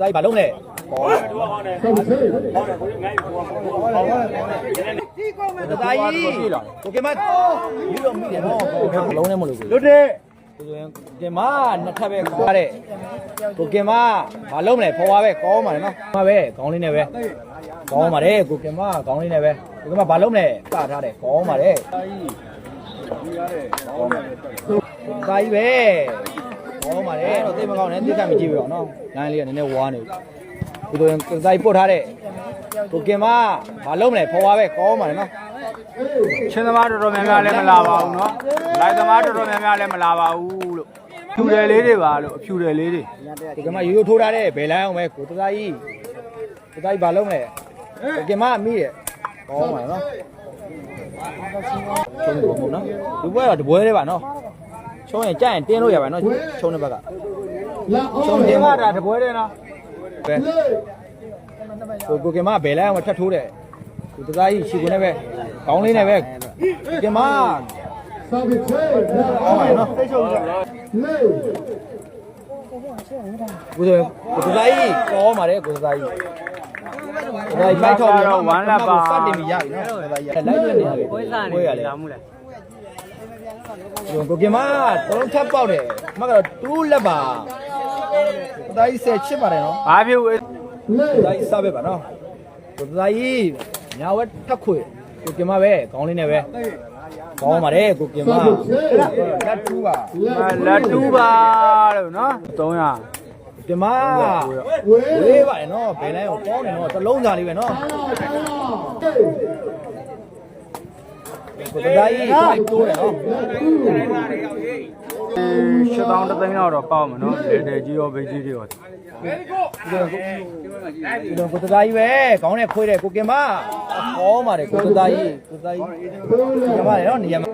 တိုင်ဘာလုံးလဲဟောတတိုင်ကိုကမယူတော့မိတယ်နော်ဘလုံးနဲ့မလို့ကိုလွတ်တယ်ကိုဆိုရင်ကင်မနှစ်ထပ်ပဲခေါ်တဲ့ကိုကင်မဘာလုံးမလဲဖော်ပါပဲကောင်းပါလေနော်မပဲကောင်းလေးနဲ့ပဲကောင်းပါတယ်ကိုကင်မကောင်းလေးနဲ့ပဲကိုကင်မဘာလုံးမလဲကထားတယ်ကောင်းပါတယ်ဒါကြီးပဲ ကောင်းပါတယ်တော့သိမကောင်းနဲ့သိကမကြည့်ပြအောင်နော်လိုင်းလေးကနည်းနည်းဝါနေကိုဆိုရင်ကိုစားကြီးပို့ထားတဲ့ကိုကင်မဘာလုံးမလဲဖော်ပါပဲကောင်းပါတယ်နော် ချင်းသမားတော်တော်များများလည်းမလာပါဘူးเนาะလိုက်သမားတော်တော်များများလည်းမလာပါဘူးလို့ဖြူတယ်လေးတွေပါလို့အဖြူတယ်လေးတွေ ကိုကင်မရိုးရိုးထိုးထားတဲ့ဘယ်လိုင်းအောင်ပဲကိုတသားကြီးတသားကြီးဘာလုံးမလဲကိုကင်မမိတယ်ကောင်းပါတယ်နော်ချုံနေပေါ့နော်ဒီဘွဲတော့တပွဲလေးပါနော် ချုံရင်ကြိုက်ရင်တင်းလို့ရပါနော်ချုံတဲ့ဘက်ကချုံဒီတင်းကမှာဒါတပွဲတည်းနော်ပဲကိုကိုကင်မဘယ်လိုင်းအောင်ထပ်ထိုးတယ်ကိုတသားကြီးခြေကုန်နဲ့ပဲကောင်းလေးနဲ့ပဲကင်မကောင်းပါနော်ကိုဆိုကိုတသားကြီးကောင်းပါတယ်ကိုတသားကြီးဒါကြီးဖိုက်ထောက်ပြီးတော့ဝမ်းလက်ပါစတင်ပြီးရပြီနော်ဒါကြီးလိုက်လွတ်နေရတယ်ပွဲစားနေပွဲရလေလာမှုလားဒီ ကိုကင်မတော်ထပ်ပေါက်တယ်အမကတော့တူးလက်ပါဒါကြီးဆယ်ချစ်ပါတယ်နော်ဘာဖြစ်ဦးဒါကြီးစပဲပါနော်ကိုဒါကြီးညာဝက်ထက်ခွေကိုကင်မပဲခေါင်းလေးနဲ့ပဲကောင်းပါတယ်ကိုကင်မလက်တူးပါလက်တူးပါလို့နော်300ကင်မဝေးပါတယ်နော်ဘယ်လိုက်ကိုကောင်းတယ်နော်တစ်လုံးစားလေးပဲနော် ကိုဒါကြီးတိုးတယ်နော်ရှစ်တောင်းတစ်သိန်းလောက်တော့ပေါက်မှာနော်လေတယ်ကြီးရောဗိတ်ကြီးတွေရောဒီတော့ကိုတသားကြီးပဲခေါင်းနဲ့ခွေးတယ်ကိုကင်မခေါင်းပါတယ်ကိုတသားကြီးကိုတသားကြီးကင်မလေနော်နေရာမှာ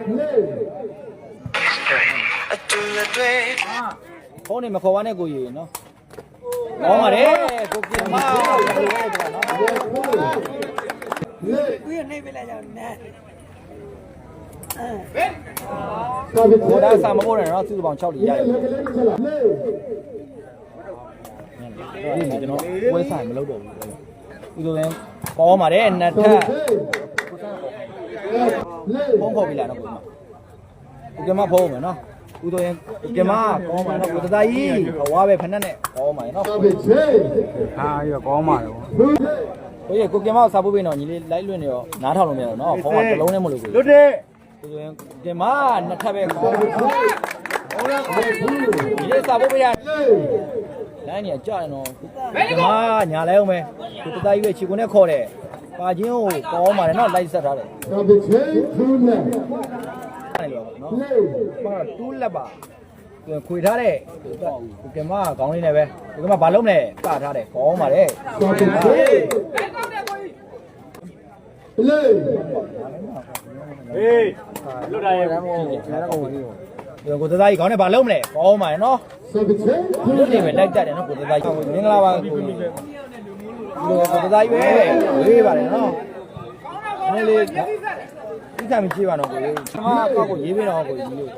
ခေါင်းနဲ့မခေါ်ပါနဲ့ကိုကြီးနော်ခေါင်းပါတယ်ကိုကင်မကို ဒါစာမဖို့နဲ့နော်သူ့ပေါင်6လီရတယ်ဒီနေ့ကျွန်တော်ဝဲဆိုင်မလုပ်တော့ဘူးဥဒရင်ခေါင်းပါတယ်နှစ်ထပ်ဖုံးခေါ်ပြီလားနော်ကိုကင်မဖုံးမယ်နော်ဥဒရင်ကင်မခေါင်းပါနော်ကိုတသားကြီးဟွာပဲဖက်နဲ့ခေါင်းပါနော်ဟာရကောင်းပါတော့ကိုကြီးကိုကင်မစာဖို့ပေးတော့ညီလေးလိုက်လွင့်နေတော့နားထောင်လို့မရတော့နော်ဖုံးကတစ်လုံးနဲ့မလို့ကိုလွတ်တယ် ကိုဆိုရင်ကင်မနှစ်ထပ်ပဲခေါင်းညီလေးစာဖို့ပေးရလိုင်းနေကြရင်တော့ကင်မညာလဲအောင်ပဲကိုတသားကြီးပဲခြေကုန်းနဲ့ခေါ်တယ်ပါချင်းကိုကောင်းပါတယ်နော်လိုက်ဆက်ထားတယ်အဲ့လိုနော်ဘာတူးလက်ပါကိုခွေထားတဲ့ကိုကင်မခေါင်းလေးနဲ့ပဲကိုကင်မဘာလုံးလဲကထားတယ်ကောင်းပါတယ် ဟေးလွတ်တာရဲ့ဒီကိုသားကြီးခေါင်းနဲ့ဘာလုံးမလဲကောင်းပါရဲ့နော်လွတ်နေပဲလိုက်တတ်တယ်နော်ကိုသားကြီးမင်္ဂလာပါဒီကိုသားကြီးပဲဝေးပါတယ်နော်နည်းလေးဒီကမှကြည့်ပါတော့ကိုကြီးကျွန်မကောက်ကိုရေးပေးတော့ကိုကြီးလို့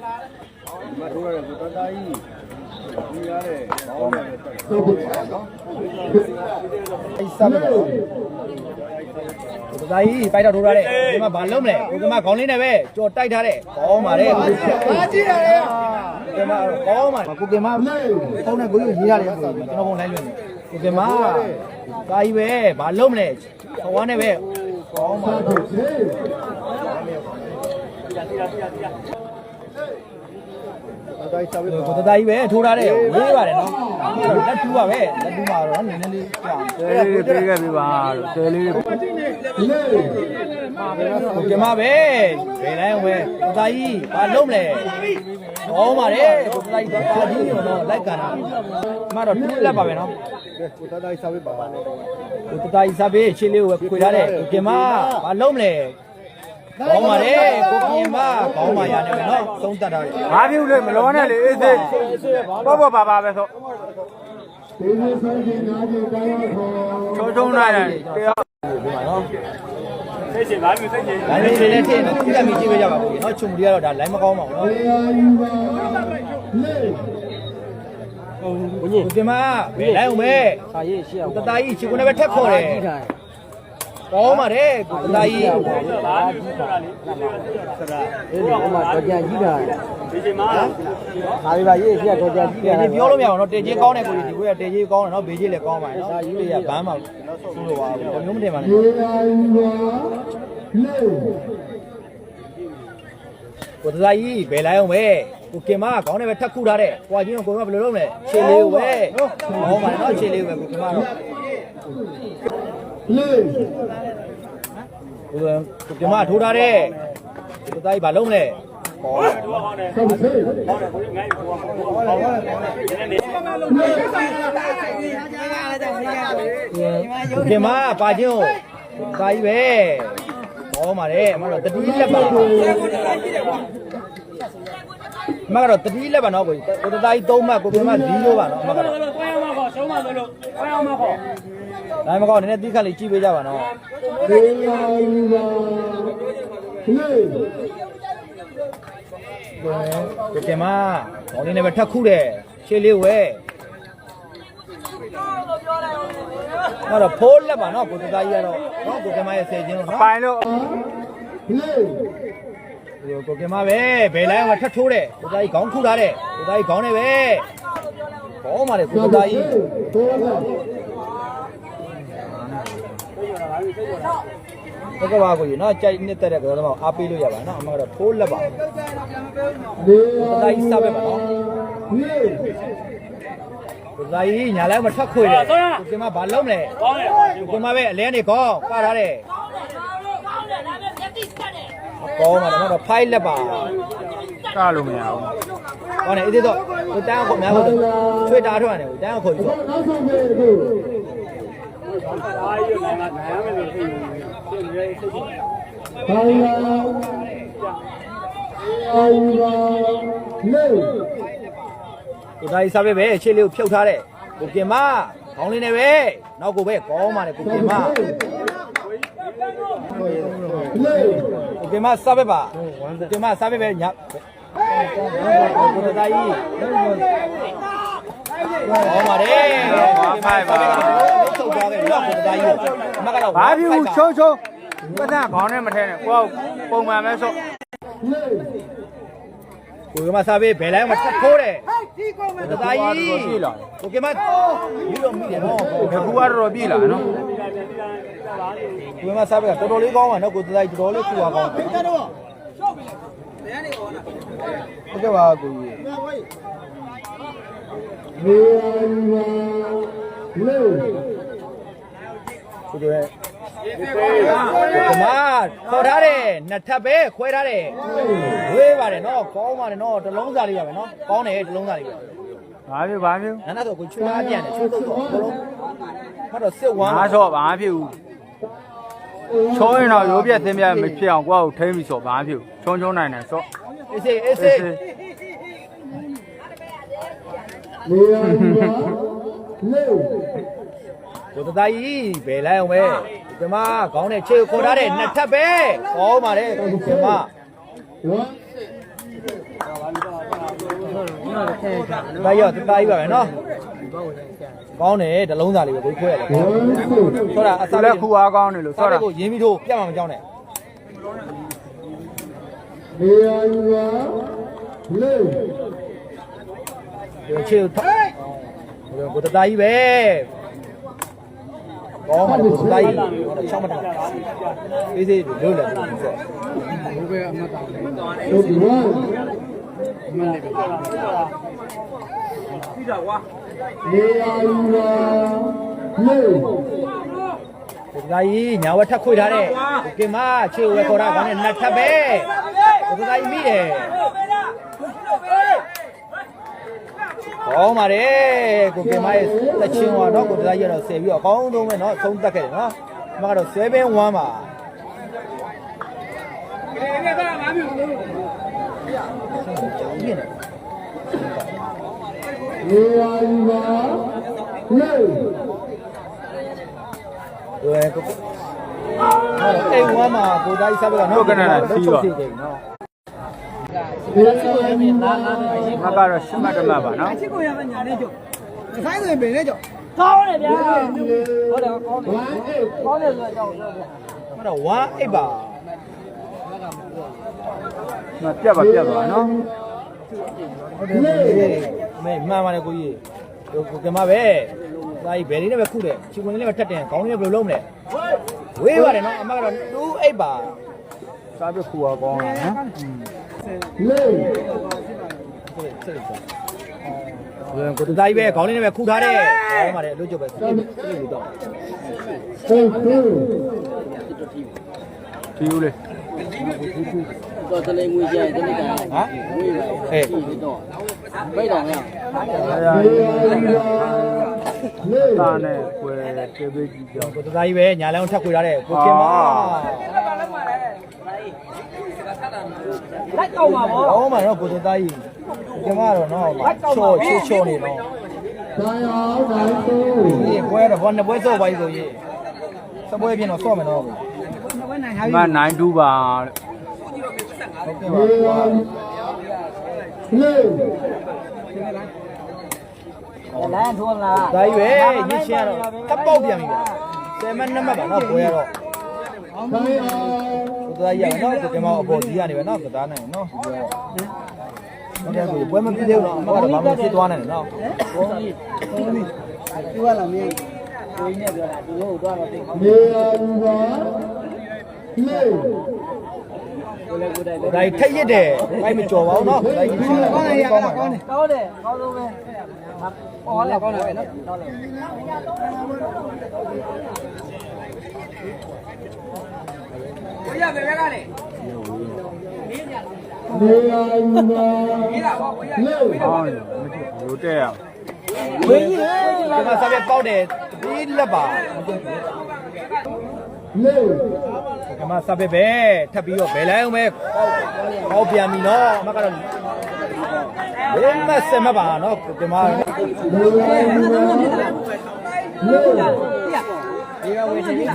မထိုးရတယ်ကိုတသားကြီးဒီရတဲ့ဘောင်းနဲ့တက်တယ်အဲ့စပ်ပါတော့ကိုသားကြီးပိုက်တော့ထိုးထားတယ်ဒီမှာဘာလုံးမလဲကိုကမခေါင်းလေးနဲ့ပဲကြော်တိုက်ထားတယ်ကောင်းပါတယ်ဘာကြည့်ရတယ်ကိုကမကောင်းပါကိုကမဖုန်းနဲ့ကိုကြီးရေးရတယ်ကိုကျွန်တော်ဖုန်းလိုက်လွှင့်နေကိုကမသားကြီးပဲဘာလုံးမလဲခေါင်းနဲ့ပဲကောင်းပါတိုင်းစားပြီး ကိုတသားကြီးပဲထိုးထားတယ်ဝေးပါတယ်နော်လက်တူပါပဲလက်တူပါတော့နည်းနည်းလေးကြာတဲလေးတွေပြေးခဲ့ပြီပါလို့တဲလေးတွေကိုကမပဲဘယ်တိုင်းပဲတသားကြီးဘာလုံးမလဲဟောပါတယ်ကိုတသားကြီးပါကြီးတော့လိုက်ကန်တာအမတော့တူးလက်ပါပဲနော်ကိုတသားကြီးစားပြီးပါပါနဲ့ကိုတသားကြီးစားပေးရှင်းလေးကိုခွေထားတယ်ကိုကမဘာလုံးမလဲ ကောင်းပါတယ်ကိုကင်မကောင်းပါရနေမယ်နော်သုံးတတ်တာလေဘာဖြစ်ဦးလဲမလောနဲ့လေအေးစေးပေါ့ပေါ့ပါပါပဲဆိုချုံချုံလိုက်တယ်တရားဒီမှာနော်စိတ်ရှင်ဘာမျိုးစိတ်ရှင်လိုင်းလေးလေးနဲ့ထည့်နေသူကမိကြည့်ပေးကြပါဘူးနော်ချုံမူတွေကတော့ဒါလိုင်းမကောင်းပါဘူးနော်ဘုညင်ကိုကင်မဘယ်လိုင်းအောင်ပဲခါရေးရှိအောင်တတကြီးချီကိုနဲ့ပဲထက်ခေါ်တယ် ကောင်းပါတယ်ကိုတတကြီးဘာကြီးဆိုတာလေဆိုတာဒီတော့မှတော့ကြကြီးတာဒီချိန်မှာဟာဒီပါရေးရှိတော့ကြကြီးဒီတာပြောလို့မရအောင်နော်တေချင်းကောင်းတယ်ကိုဒီကိုရတေချင်းကောင်းတယ်နော်ဘေးချင်းလည်းကောင်းပါတယ်နော်ဒီကဘန်းမှာဆိုးလို့ပါဘူးမျိုးမတင်ပါနဲ့ကိုတတကြီးဘယ်လိုင်းအောင်ပဲကိုကင်မကောင်းတယ်ပဲထက်ခုထားတယ်ကိုကချင်းကိုကဘယ်လိုလုပ်မလဲခြေလေးကိုပဲကောင်းပါတယ်နော်ခြေလေးကိုပဲကိုကင်မတော့ ဟိုကပြမထိုးထားတဲ့ဒီတိုင်းဘာလုံးမလဲဟောတော့ဟောတယ်ဟောတယ်ဟောတယ်ကိုငိုင်းကိုဟောတယ်နည်းနည်းပြမပါချင်းကိုပါကြီးပဲဟောมาတယ်အမတော့တတိလက်ပါအမကတော့တတိလက်ပါနော်ကိုကိုတသားကြီး3မှတ်ကိုပြမ0ပါနော်အမကတော့ကိုင်းအောင်မခေါ်ရှုံးမလို့ကိုင်းအောင်မခေါ် ဒါမှမဟုတ်နည်းနည်းသီးခတ်လေးကြည့်ပေးကြပါနော်ကိုပြမခေါင်းလေးနဲ့ပဲထက်ခုတယ်ရှေ့လေးဝဲတော့ဖိုးလက်ပါနော်ကိုတသားကြီးကတော့နော်ကိုပြမရဲ့ဆယ်ချင်းတော့နော်ပိုင်လို့ဒီကိုကင်မပဲဘယ်လိုင်းကထပ်ထိုးတယ်ကိုသားကြီးခေါင်းခုထားတယ်ကိုသားကြီးခေါင်းနဲ့ပဲဘောမှာလေကိုသားကြီး ဟုတ်ကဲ့ပါကိုကြီးနော်ကြိုက်နှစ်သက်တဲ့ကတော့အားပေးလို့ရပါနော်အမကတော့ထိုးလက်ပါကိုသားကြီးစားပဲပါနော်ကိုသားကြီးညာလိုက်မထပ်ခွေတယ်ကိုကင်မဘာလုံးမလဲဟောတယ်ကိုကင်မပဲအလဲနေခေါင်းပါထားတယ်ဘောမှာတော့ဖိုက်လက်ပါကလို့မရဘူးဟောနေအဲ့ဒီတော့ကိုတန်းကိုများကိုချွေတာထွက်နေကိုတန်းကိုခေါ်ပြီးတော့ အာရုံနဲ့ငါနိုင်ရမယ်လို့သိနေတယ်စိတ်ရှင်ကိုသားကြီးစားပဲပဲရှေ့လေးကိုဖြုတ်ထားတဲ့ကိုကင်မခေါင်းလေးနဲ့ပဲနောက်ကိုပဲကောင်းပါလေကိုကင်မကိုကင်မစားပဲပါကိုကင်မစားပဲပဲညကိုသားကြီး ကောင်းပါလေထုတ်သွားတယ်တော့ကိုသားကြီးအမကတော့ဘာဖြစ်ဘူးချိုးချိုးပတ်သက်ခေါင်းနဲ့မထဲနဲ့ကိုကပုံမှန်ပဲဆို့ကိုကင်မစားပဲဘယ်လိုင်းမှာထပ်ထိုးတယ်ကိုသားကြီးကိုကင်မယူတော့မိတယ်နော်ဘကူကတော့တော်ပြီလားနော်ကိုကင်မစားပဲတော်တော်လေးကောင်းပါနော်ကိုသားကြီးတော်တော်လေးခုပါကောင်းတယ်ဟုတ်ကဲ့ပါကိုကြီး ကိုတို့ရဲ့ကမခေါ်ထားတယ်နှစ်ထပ်ပဲခွဲထားတယ်ဝေးပါတယ်နော်ကောင်းပါတယ်နော်တလုံးစားလေးပါပဲနော်ကောင်းတယ်တလုံးစားလေးပဲဘာဖြစ်ဘာဖြစ်နာနာတော့ကိုချွေးအားပြန်တယ်ချွေးတော့တော့တလုံးမတော့စစ်ဝမ်းငါဆိုဘာဖြစ်ဘူးချိုးရင်တော့ရိုးပြက်သင်းပြက်မဖြစ်အောင်ကိုကထိမ့်ပြီးဆိုဘာဖြစ်ဘူးချုံချုံနိုင်တယ်ဆို့အေးစေးအေးစေး ကိုတသားကြီးဘယ်လိုက်အောင်ပဲဒီမှာခေါင်းနဲ့ခြေကိုခေါ်ထားတယ်နှစ်ထပ်ပဲကောင်းပါတယ်ဒီမှာဒါရောတသားကြီးပါပဲနော်ကောင်းတယ်တလုံးစားလေးပဲကိုခွဲရတယ်ဆိုတော့အဆစားက်လေးလက်ခူအားကောင်းနေလို့ဆောဆော့က်တာကိုရင်းပြီးထိုးပြတ်မှာမကြောက်နဲ့ ဒီချေထကိုတသားကြီးပဲကောင်းပါတယ်ကိုတသားကြီးချောင်းမတာအေးစေးလို့လည်းဒီဆက်ပြီးတော့ကွာဒီသားကြီးညာဝက်ထက်ခွေထားတဲ့ကိုကင်မချေဝဲခေါ်တာကောင်းတဲ့နတ်ထပ်ပဲကိုတသားကြီးမိတယ် ကောင်းပါတယ်ကိုကင်မရဲ့လက်ချင်းဟာနော်ကိုတရားကြီးကတော့ဆယ်ပြီးတော့အကောင်းဆုံးပဲနော်ဆုံးတက်ခဲ့တယ်နော်ဒီမှာကတော့ဆွဲပင်း1ပါဒီကကငါမျိုးလို့ရရလေယာဉ်ပါလေတွေ့ကောအဲ့ဝမ်းမှာကိုတိုင်းစားပြီးတော့နောက်ကနနာစီးတော့ မကတော့ရှင်းမတ်တမပါနော်ဆိုင်ဆိုရင်ပင်နဲ့ကြောက်ကောင်းတယ်ဗျာဟုတ်တယ်ကောင်းတယ်ကောင်းတယ်ဆိုတော့ကြောက်ကြောက်အဲ့တော့1 8ပါမပြတ်ပါပြတ်ပါနော်ဟုတ်တယ်မေမှန်ပါတယ်ကိုကြီးကိုကမပဲသားကြီးဘယ်လေးနဲ့ပဲခုတယ်ချီဝင်လေးနဲ့ပဲထက်တယ်ခေါင်းလေးဘယ်လိုလုံးမလဲဝေးပါတယ်နော်အမကတော့2 8ပါစားပြခူအောင်ကောင်းတယ်နော် ကိုတူသားကြီးပဲခေါင်းလေးနဲ့ပဲခုထားတယ်ခေါင်းပါတယ်လို့ကြပဲစိတ်လို့တော့ဒီဦးလေးတော့တလေးငွေကြိုက်တလေးကဟမ်ငွေပဲအေးဒီတော့ပြိုက်တာများအဲ့ဒါတာနဲ့ကွယ်တေးပေးကြည့်ကြောင်းကိုတူသားကြီးပဲညာလန်းထပ်ခွေထားတယ်ကိုကင်မ လိုက်ကောက်ပါဗောဟောမှာတော့ကိုတူသားကြီးကင်မကတော့နော်ချော့ချေချော့နေတော့ဒီပွဲတော့ဘောနှစ်ပွဲစော့ပါပြီဆိုရင်စပွဲပြင်းတော့စော့မယ်နော်ဒီမှာ92ပါတဲ့ဟုတ်ကဲ့ပါလမ်းထိုးမလားဒါကြီးပဲရင်းရှင်းကတော့ကပ်ပေါက်ပြန်ပြီပဲဆယ်မနှစ်မှတ်ပါနော်ပွဲရတော့ ကိုသားကြီးရနော်ကိုကင်မအပေါ်ကြီးရနေပဲနော်ကစားနိုင်နော်ဟုတ်တယ်ကိုပွဲမပြီးသေးဘူးနော်အမကတော့ဘာမှဖြစ်သွားနိုင်တယ်နော်သူကလာမင်းကိုင်းနဲ့ပြောတာသူတို့တော့တော့တိတ်ကောင်းကိုလည်းကိုတိုင်လည်းဒါကြီးထိတ်ရစ်တယ်ဘိုက်မကြော်ပါဘူးနော်ဒါကြီးရှင်းကောင်းတယ်ကောင်းတယ်ကောင်းတယ်ကောင်းတယ်ကောင်းဆုံးပဲဟောလည်းကောင်းတယ်နော်ကောင်းတယ် ကိုရပဲကလည်းကောင်းတယ်မကြည့်ရိုးတဲ့ရဝင်းကြီးလေဒီမှာစားပြပေါက်တယ်ဒီလက်ပါဒီမှာစားပြပဲထပ်ပြီးတော့ဘယ်လိုက်အောင်ပဲဟောပြန်ပြီနော်အမကတော့ဘယ်မဆက်မပါနော်ဒီမှာ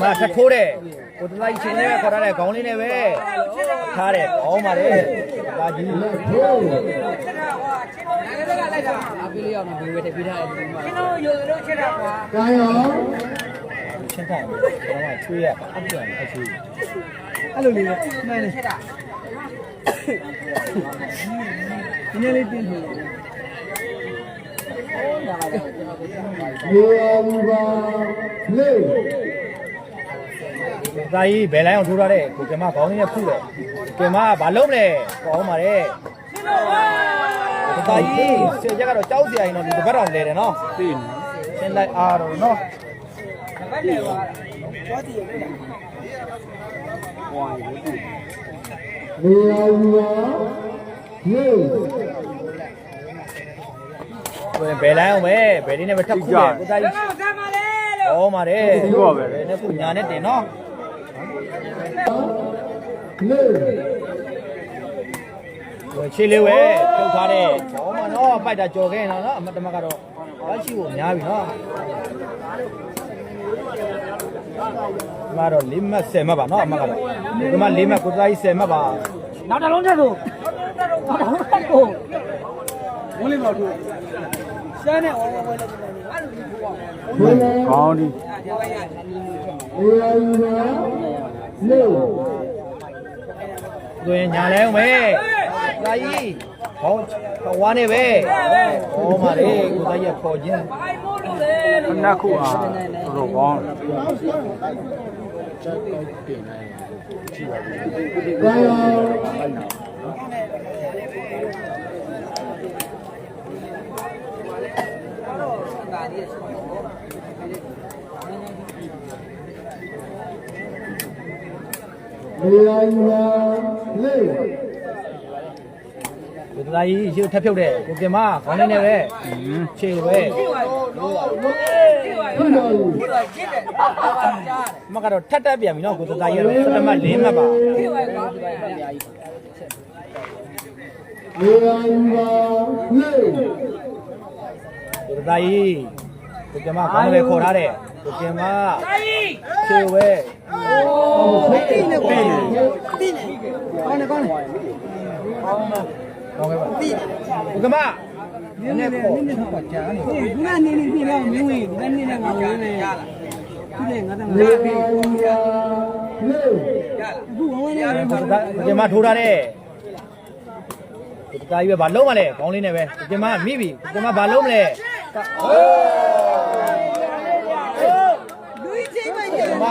မထထိုးတယ်ကိုတလိုက်ချင်းလေးပဲခေါ်ထားတယ်ခေါင်းလေးနဲ့ပဲထားတယ်ကောင်းပါလေဒါကြီးအပီလေးအောင်ဒီဝဲတက်ပြထားတယ်ဒီမှာကျွန်တော်ယူလို့ချက်တာကွာချင်းတိုင်းဘာမှချွေးရအပြန်အချွေးအဲ့လိုလေးပဲမှန်တယ်ဒီနေ့လေးတင်း လို့ဒါကြီးဘယ်လိုက်အောင်ထိုးထားတဲ့ကိုကင်မခေါင်းလေးနဲ့ဖုတယ်ကင်မကဘာလုံးမလဲကောင်းပါလေဒါကြီးစေချက်ကတော့ကြောက်စရာရင်တော့ဒီတစ်ပတ်တော့လဲတယ်နော်သိနေရှင်းလိုက်အားတော့နော် ဘယ်လိုက်အောင်ပဲဘယ်လေးနဲ့ပဲထပ်ခုတယ်ကိုသားကြီးဟောပါတယ်ဘယ်နဲ့ခုညာနဲ့တင်နော်ခြေလေးဝဲထုတ်ထားတဲ့ဟောမှာနော်ပိုက်တာကြော်ခဲ့ရင်တော့နော်အမတမကတော့ဘာရှိဖို့များပြီနော်ဒီမှာတော့၄မှတ်10မှတ်ပါနော်အမကတော့ဒီမှာ၄မှတ်ကိုသားကြီး10မှတ်ပါနောက်တစ်လုံးထပ်လို့နောက်တစ်လုံးထပ်ကိုဝင်းလေးတော့ ထိုးရှမ်းနဲ့ဝဲဝဲလည်းကောင်းဒီဆိုရင်ညာလဲအောင်ပဲဒါကြီးဟောဝါနေပဲဟောမှာလေကိုသားကြီးခေါ်ခြင်းခဏခုအားတော့ကောင်းတယ် ဒီသားကြီးရှေ့ထပ်ဖြုတ်တယ်ကိုကင်မခေါင်းလေးနဲ့ပဲခြေပဲမကတော့ထပ်တက်ပြန်ပြီနော်ကိုသားကြီးကတော့စတမတ်၄မှတ်ပါကိုသားကြီး ကိုကင်မခေါင်းလေးပဲခေါ်ထားတယ်ကိုကင်မခြေပဲတိနေကွာတိနေကောင်းနေကောင်းနေကောင်းခဲ့ပါတိဘုကမနည်းနည်းပေါ့နည်းနည်းပေါ့ကြာနေဒီကနေနေပြီလားမင်းဝင်ဒီကနေနေငါဝင်နေရလားဒီလေငါတော့ငါပြီအခုဝင်ဝင်နေတယ်ဘုကမထိုးထားတဲ့ဒီကာကြီးပဲဘာလုံးမလဲခေါင်းလေးနဲ့ပဲဘုကမမိပြီဘုကမဘာလုံးမလဲလူ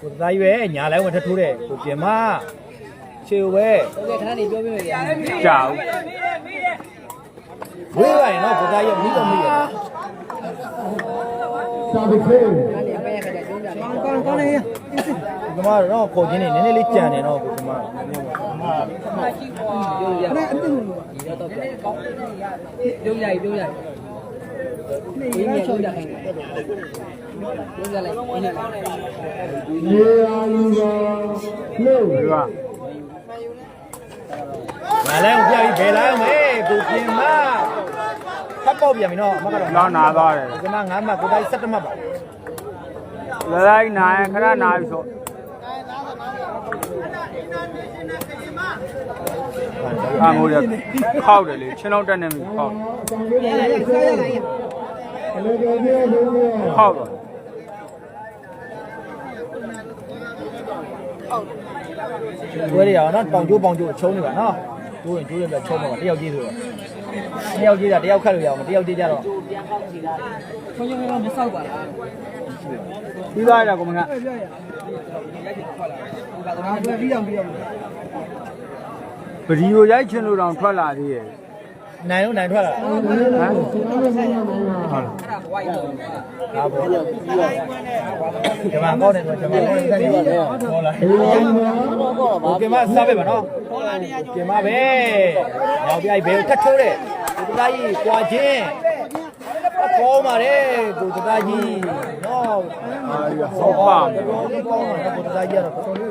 ကိုသားရွယ်ညာလိုက်ဝင်ထထိုးတယ်ကိုပြင်မခြေဝဲဟုတ်ကဲ့ခဏနေပြောပြမယ်ကြာကြာဝေးပါရင်တော့ကိုသားရွယ်မိတော့မိရစာဒီခေကောင်းကောင်းကောင်းလေးရဒီမှာတော့ခေါ်ချင်းနေနည်းနည်းလေးကြံနေတော့ကိုဒီမှာဒီမှာရှိကွာရုပ်ရည်ရုပ်ရည်ရုပ်ရည် ဒီနေ့ချုပ်ရခိုင်းတယ်ပြောကြလိုက်ဒီနေ့ရေအာယူပါလို့ပြောပါမလဲကိုပြပြီးဘယ်လာအောင်မေးကိုပြင်မဖတ်ပေါက်ပြန်ပြီနော်အမကတော့လောနာသွားတယ်ကျွန်မ9မှတ်ကိုတိုင်း17မှတ်ပါလာလိုက်နိုင်ခဏနာပြီဆိုအာမိုးရခောက်တယ်လေချင်းတော့တက်နေပြီခောက်တယ် ဟုတ်ပါကျွေးရအောင်နော်ပေါင်ကျိုးပေါင်ကျိုးချုံးနေပါနော်ကျိုးရင်ကျိုးရင်ပြချုံးတော့တယောက်ကြီးဆိုတော့တယောက်ကြီးတာတယောက်ခတ်လို့ရအောင်တယောက်ကြီးကြတော့ချုံးချုံးရောမဆောက်ပါလားပြီးသွားရကောင်မကဗီဒီယိုရိုက်ချင်လို့တောင်ထွက်လာသေးရဲ့ နိုင်တော့နိုင်ထွက်လာဟမ်ဟုတ်လားဒါပေါ့ကျွန်မကောင်းတယ်ဆိုကျွန်မကောင်းတယ်ဟုတ်လားဟုတ်ကဲ့မစားပဲပါနော်ဟုတ်လားနေရာကျိုးကျွန်မပဲနောက်ပြိုက်ဘယ်တက်ထိုးတဲ့ဒီသားကြီးကြွာချင်းအပေါ်မှာတဲ့ကိုတသားကြီးနော်ဟောပါဘောကောင်းတာကိုတသားကြီးကတော့တော်တော်လေး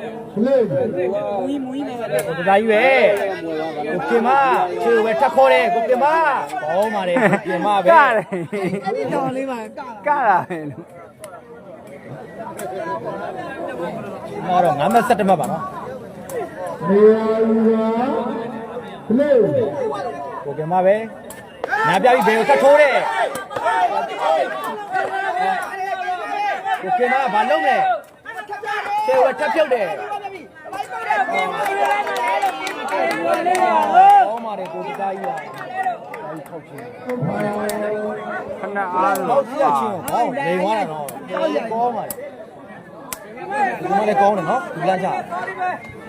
လေးမူကြီးမူကြီးနေပါတယ်ကိုဒါကြီးပဲကိုကင်မချေဝဲထက်ခေါ်တယ်ကိုကင်မဘောင်းပါတယ်ကိုကင်မပဲကတယ်အဲ့ဒီတော်လေးပါကတာပဲလို့မော်တော့ငါမဆက်တမပါနော်နေရာလေးကိုကင်မပဲနာပြပြီးဘယ်ကိုထက်ခေါ်တယ်ကိုကင်မကဘာလုပ်လဲချေဝဲထက်ဖြုတ်တယ် ဟောမာတယ်ကိုသားကြီးပါခဏအားဟောလို့ကြည့်ချင်းဟောနေသွားတာတော့ကောင်းပါလေဒီမှာလည်းကောင်းတယ်နော်ဒီလမ်းချ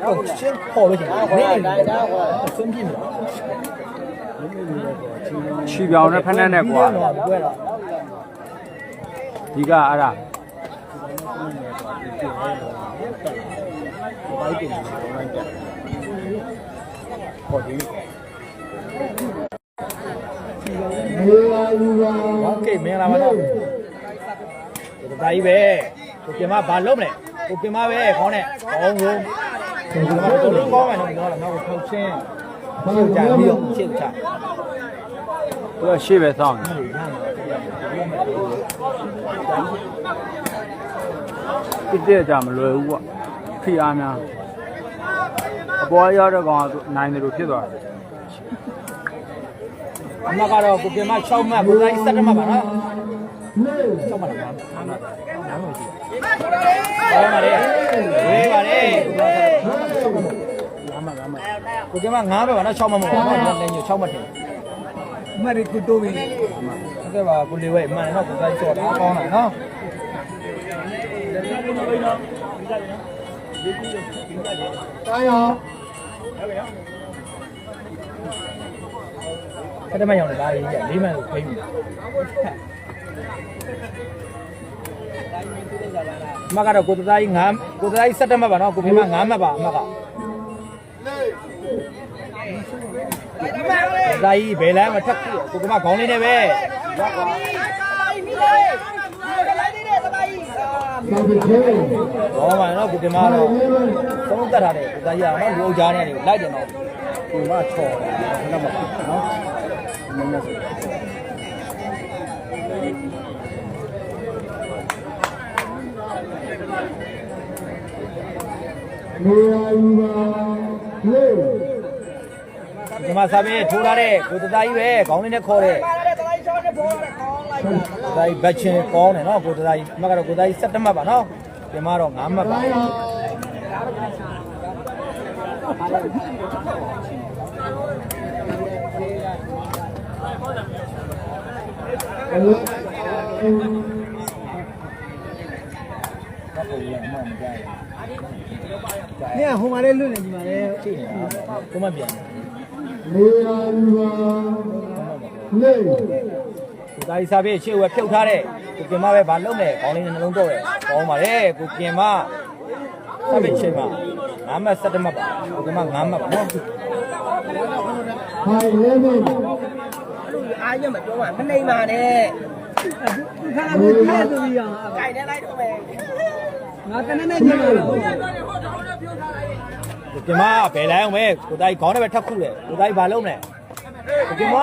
ဟောချင်းပေါ်လို့ချင်းနေနေတယ်ဆွန့်ပြင်းတယ်ခြီပြောင်နဲ့ဖက်နဲ့နဲ့ကွာတော့ကွဲတော့ဒီ ပိုက်တင်နေတယ်ဘယ်တက်ပေါ်ဒီမေလာလူပါโอเคမင်္ဂလာပါတော့ဒီတိုင်းပဲကိုပြင်မဘာလုပ်မလဲကိုပြင်မပဲခေါင်းနဲ့ခေါင်းလုံးခေါင်းလုံးကောင်းမယ်နော်ပြောတာနောက်ကိုထုတ်ချင်းရှေ့ကြပြီးတော့ရှေ့ကြသူကရှေ့ပဲစောင့်နေတယ်ပြည့်ကြမလွယ်ဘူးကွာ ဖိအားများအပေါ်ရောက်တဲ့ကောင်ကနိုင်တယ်လို့ဖြစ်သွားတယ်အမကတော့ကိုကင်မ6မှတ်ကိုသားကြီး7မှတ်ပါနော်六ပါလားငါးမှာငါးမှာရှိကောင်းပါလေဝေးပါလေကိုကမငါးပဲပါနော်6မမဟုတ်ဘူးနော်လည်းည6မထင်မရီကူတိုးပြီဟုတ်ကဲ့ပါကိုလေးဝဲမှန်တော့ကိုတိုင်းစော့တာကောင်းတာနော် 加油！အဲ့တမရောင်လည်းဒါရေးကြလေးမှန်ကိုဖိမ့်ပြီအမကတော့ကိုတသားကြီး9ကိုတသားကြီး17မှတ်ပါနော်ကိုဖေမ9မှတ်ပါအမကဒါကြီးဘယ်လမ်းမထက်ကိုကမခေါင်းလေးနဲ့ပဲ ဟောပါတော့ကိုဒီမှာတော့သုံးတက်ထားတယ်ကိုသားကြီးကနော်လူအုပ်ကြားနေတယ်ကိုလိုက်တယ်တော့ကိုမချော်တယ်ဘာမှမပါနော်မင်းနဲ့နေရာယူပါလေဒီမှာစာမင်းထိုးထားတဲ့ကိုသားကြီးပဲခေါင်းလေးနဲ့ခေါ်တယ် ဒါကြီးဘတ်ချင်းကောင်းတယ်နော်ကိုဒါကြီးအမကတော့ကိုဒါကြီး7မှတ်ပါနော်ပြမတော့9မှတ်ပါเนี่ยโหมาได้หลุดเลยดีมาแล้วใช่ครับกูมาเปลี่ยนเลยราลูวาเลย ဒါဒီစာပြေရှေ့ဝယ်ဖြုတ်ထားတဲ့ကိုကင်မပဲဘာလုံးလဲခေါင်းလေးနှလုံးတော့တယ်ကောင်းပါတယ်ကိုကင်မစာပြေချိန်မှာ၅မှတ်၁၇မှတ်ပါကိုကင်မ၅မှတ်ပါနော်ဟာလေလေအားရမပြောပါမနေပါနဲ့ခါလာဘူးခါလာသူကြီးအောင်ကြိုက်နေလိုက်တော့မယ်ငါတနေ့နဲ့ကျမလို့ကိုကင်မဘယ်လိုက်အောင်မဲကိုတိုင်းခေါင်းနဲ့ပဲထပ်ခုတယ်ကိုတိုင်းဘာလုံးလဲ ကိုကင်မ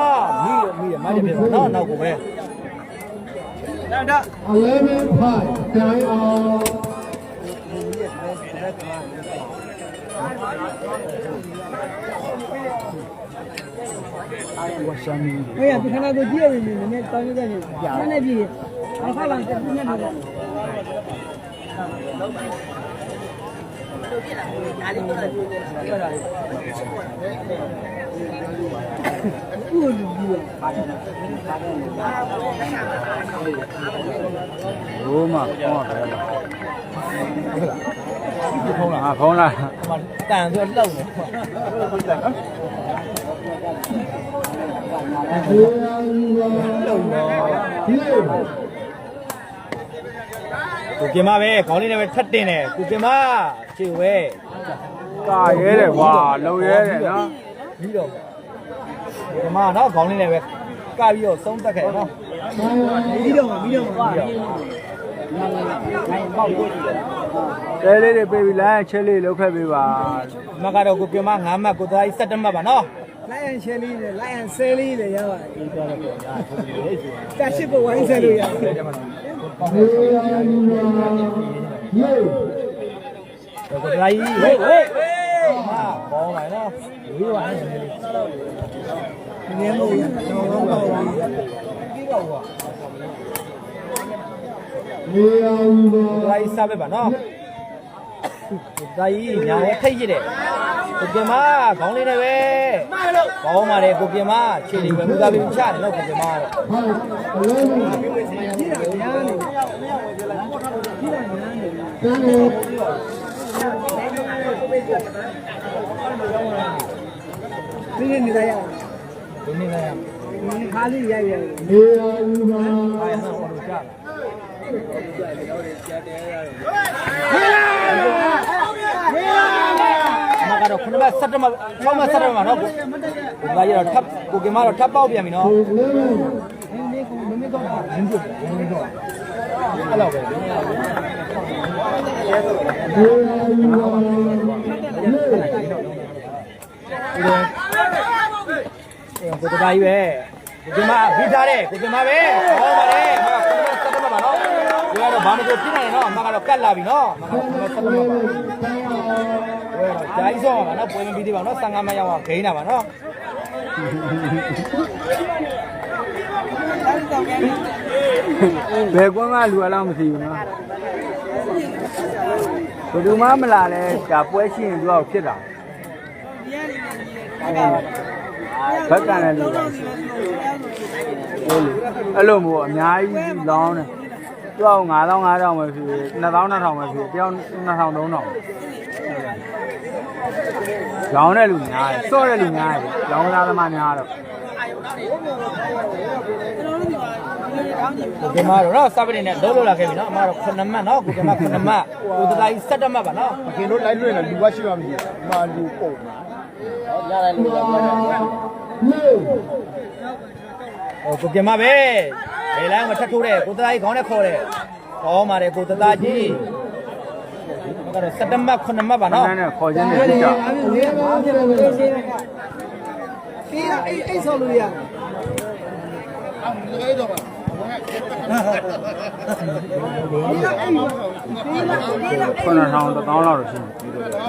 မိရမိရမိုက်တယ်ပြန်နော်နောက်ကိုပဲ eleven five，加油！ဟေးဒီခါလာကိုကြည့်ရပြီနည်းနည်းတောင်းရတဲ့နည်း နည်းကြည့်အခါလာတက်နေတယ်ကိုလူကြီးဘိုးမ ကိုပြင်မပဲခေါင်းလေးနဲ့ပဲထပ်တင်တယ်ကိုပြင်မခြေဝဲကာရဲတယ်ကွာလုံရဲတယ်နော်ပြီးတော့ကိုပြင်မနော်ခေါင်းလေးနဲ့ပဲကပြီးတော့ဆုံးသက်ခဲ့နော်ပြီးတော့ပြီးတော့ကွာကဲလေးတွေပေးပြီးလိုင်းချဲလေးလောက်ခဲ့ပေးပါမကတော့ကိုပြင်မ9မှတ်ကိုသွားကြီး7မှတ်ပါနော်လိုက်ရန်ရှယ်လေးနဲ့လိုက်ရန်ဆဲလေးနဲ့ရပါတယ်။တက်ရှိပဝိုင်းဆဲလို့ရတယ်။ ယေတော့ကိုလိုက်ဟေးဟေးဟာဘောပါလားဝေးပါလားငင်းလို့ကျွန်တော်တော့ပါပြီးတော့ကွာယေအောင်ဘောလိုက်စားပဲပါနော်ဒါကြီးညာနဲ့ထိတ်ရတဲ့ကိုပြင်မခေါင်းလေးနဲ့ပဲမှန်လို့ခေါင်းပါတယ်ကိုပြင်မခြေလေးပဲမူသားပြီးချတယ်နော်ကိုပြင်မတော့ ဒီနေ့နေရရဒီနေ့နေရဒီခါလေးရရနေရဦးပါအဲ့ဒါဟောလို့ကြားလာမကတော့ခုနကစက်တမလောက်မစက်တမနော်ကိုဘာကြီးတော့ထပ်ကိုကင်မတော့ထပ်ပေါက်ပြန်ပြီနော်ဒီနေ့ကိုမင်းတို့ကမင်းတို့အဲ့လောက်ပဲ ကိုတသားကြီးပဲကိုကင်မဖိထားတယ်ကိုကင်မပဲဟောပါတယ်မကခုနက17မှာပါနော်ဒီကတော့ဘာမှမကိုပြနိုင်နော်မကတော့ကတ်လာပြီနော်မကတော့ခုနက17မှာပါ加油！ဂျာကြီးဆော့ပါနော်ပွဲမပြီးသေးပါနော်15မရောက်အောင်ဂိမ်းတာပါနော်ဘယ်ကွန်းကလူအလောက်မသိဘူးနော် ဘယ်သူမှမလာလဲဒါပွဲရှိရင်သူကဖြစ်တာဘက်ကလည်းလူလာအဲ့လိုမျိုးအများကြီးလောင်းတယ်သူက9000 5000ပဲဖြစ်2000 2000ပဲဖြစ်တယောက်2000 3000လောင်းတဲ့လူများတယ်စော့တဲ့လူများတယ်လောင်းသားသမားများတော့ ကိုကင်မတော့နော်စပင်းနဲ့လုံးလို့လာခဲ့ပြီနော်အမတော့9မှတ်နော်ကိုကင်မ9မှတ်ကိုတသားကြီး7မှတ်ပါနော်ခင်တို့လိုက်လွင့်တယ်လူကရှိမှမရှိဘူးမာလူပုံရတဲ့လူကပြောတယ်六ဟိုကိုကင်မပဲဘယ်လိုင်းမထပ်ထိုးတဲ့ကိုတသားကြီးခေါင်းနဲ့ခေါ်တယ်ခေါင်းပါတယ်ကိုတသားကြီးကတော့7မှတ်9မှတ်ပါနော်အဲ့နဲ့ခေါ်ခြင်းနဲ့ ပြကြဖေးအိတ်အိတ်ဆော်လို့ရခုနထောင်တစ်သောင်းလောက်တော့ရှိတယ်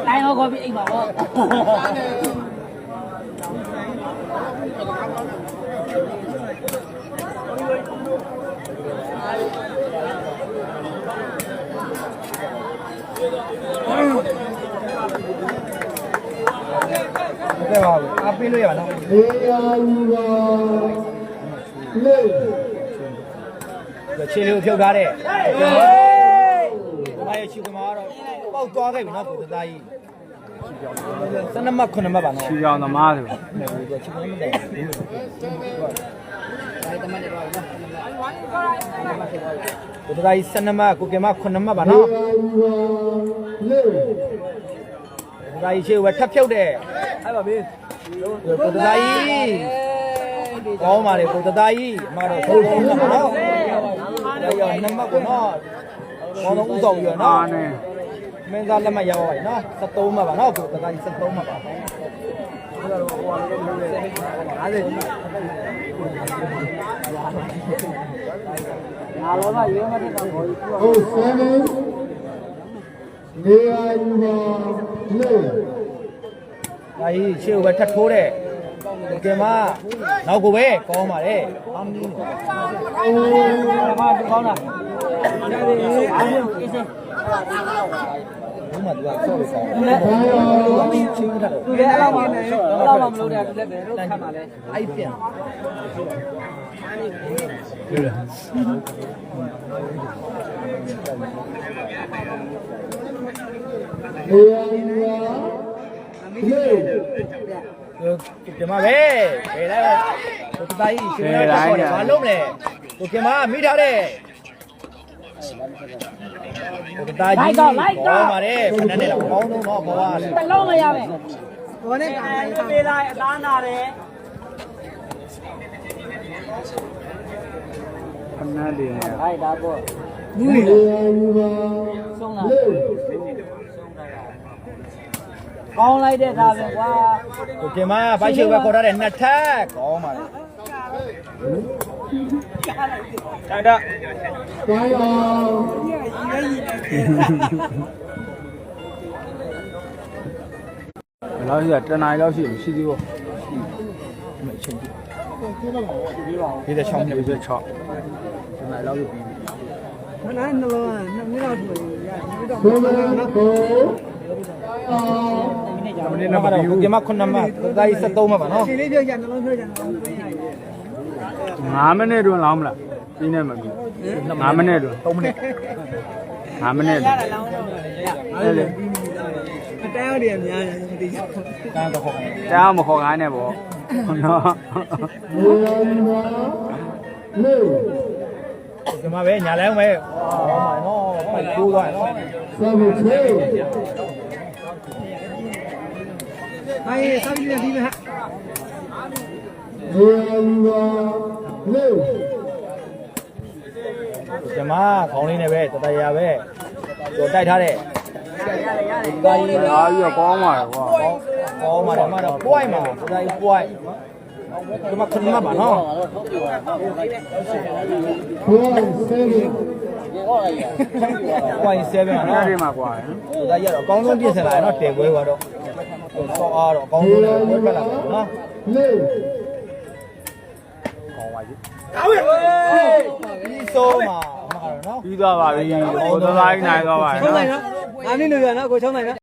တိုင်းတော့ခေါ်ပြီးအိတ်ပါဘော ဟုတ်ကဲ့ပါဘူးအားပေးလို့ရပါနော်အေယာယူပါလေးခြေလေးကိုဖြုတ်ထားတဲ့ဟေးဒီမရဲ့ချီကမာကတော့ပေါက်သွားခဲ့ပြီနော်ကိုတသားကြီး7မှတ်9မှတ်ပါနော်ချီကြောင်သမားဆိုချီကမာမတယ်ကိုတသားကြီး7မှတ်ကိုကင်မ9မှတ်ပါအေနော် ယာယူပါလေးကိုတသားကြီးခြေကိုပဲထပ်ဖြုတ်တယ်အဲ့ပါပြီကိုတသားကြီးကောင်းပါလေကိုတသားကြီးအမတော့ဆုံးဆုံးမှတ်ပါနော်ရောနံပါတ်ကိုနော်ဘောလုံးဥဆောင်ပြီးတော့အာနော်နဲ့မင်းသားလ က်မှတ်ရောက်ပါပြီနော်73မှတ်ပါနော်ကိုတသားကြီး73မှတ်ပါငါလောကရွေးမတဲ့ကောင်ကိုဟိုဆယ်လေးအေယာယူပါလေးဒါကြီးရှေ့ကိုပဲထပ်ထိုးတဲ့ကင်မနောက်ကိုပဲကောင်းပါလေအမ်ဒီဘာတူကောင်းတာအားလုံးအေးစေးဘုမတူကဆော့လို့ကောင်းသူလည်းဘာယောချင်းထားသူလည်းအဲ့လောက်မှအဲ့လောက်မှမလုပ်တဲ့သူလည်းဘယ်တော့ခံမှာလဲအဲ့ပြန်အေယာယူပါလေး ကင်မပဲဘယ်လဲကိုတသားကြီးရှေ့ကိုထပ်ခေါ်တယ်ဘာလို့မလဲကိုကင်မမိထားတဲ့ကိုတသားကြီးကောင်းပါတယ်ခဏနဲ့တော့ကောင်းတော့တော့ဘောကလည်းတစ်လုံးမရမယ်ဘောနဲ့ကန်တိုင်းပေးလိုက်အသားနာတယ်ခဏလေးနဲ့ဟိုက်ဒါပေါ့အေယာယူပါဆုံးလာလေး ကောင်းလိုက်တဲ့ဒါပဲကွာကိုကင်မဘိုက်ရှေ့ကိုပဲခေါ်ထားတဲ့နှစ်ထပ်ကောင်းပါလေတိုက်တာဘာယောဘယ်လောက်ရှိတာတနားရီလောက်ရှိတယ်ရှိသေးပေါ့ဒီတဲ့ချောင်းနေပြီ56တနားရီလောက်ပြီးပြီခဏနှလုံးနှစ်မိနစ်တော့ရရဘု မနာကိုအာမနေ့ကတော့ကိုကင်မ9မှတ်ကိုသားကြီး73မှတ်ပါနော်ခြေလေးပြောကြနှလုံးပြောကြနှလုံးပြောရ9မိနစ်တွန်းလောင်းမလားပြင်းနေမှာပြီ9မိနစ်တွန်း3မိနစ်9မိနစ်တွန်းလောင်းတော့ရအဲ့လေအတန်းရည်များတယ်မသိဘူးတန်းတော့ခေါ်တယ်တောင်းမခေါ်ခိုင်းနဲ့ပေါ့နော်အေယာယူပါလေးဒီမှာပဲညာလဲအောင်ပဲဟောမှာနော်ပိုက်ကိုးသွားရနော်ဆယ်လေးဟိုင်းစာပြီး နေဒီမှာအေယာယူပါလေးဒီမှာခေါင်းလေးနဲ့ပဲတတရာပဲကြော်တိုက်ထားတဲ့ဒီသားကြီးအားကြီးကောင်းပါလေကွာဟောမှာတော့မှာတော့ point မှာတတရာ point ဒီမှာခဏမှပါနော်ဘုံဆယ်လေး point 7ပါအဲ့နော်ဒီမှာကွာတတရာတော့အကောင်းဆုံးပြင်ဆင်လာရနော်တယ်ပွဲကတော့ ဆော့အားတော့အကောင်းဆုံးပွဲထွက်လာတယ်နော်လေးကောင်းပါကြီးကပြီးဆုံးမှာမှာတော့နော်ပြီးသွားပါပြီဟိုသမားကြီးနိုင်သွားပါပြီချုံးနော်နိုင်နော်အာမင်းတို့ရနော်ကိုချုံးနိုင်နော်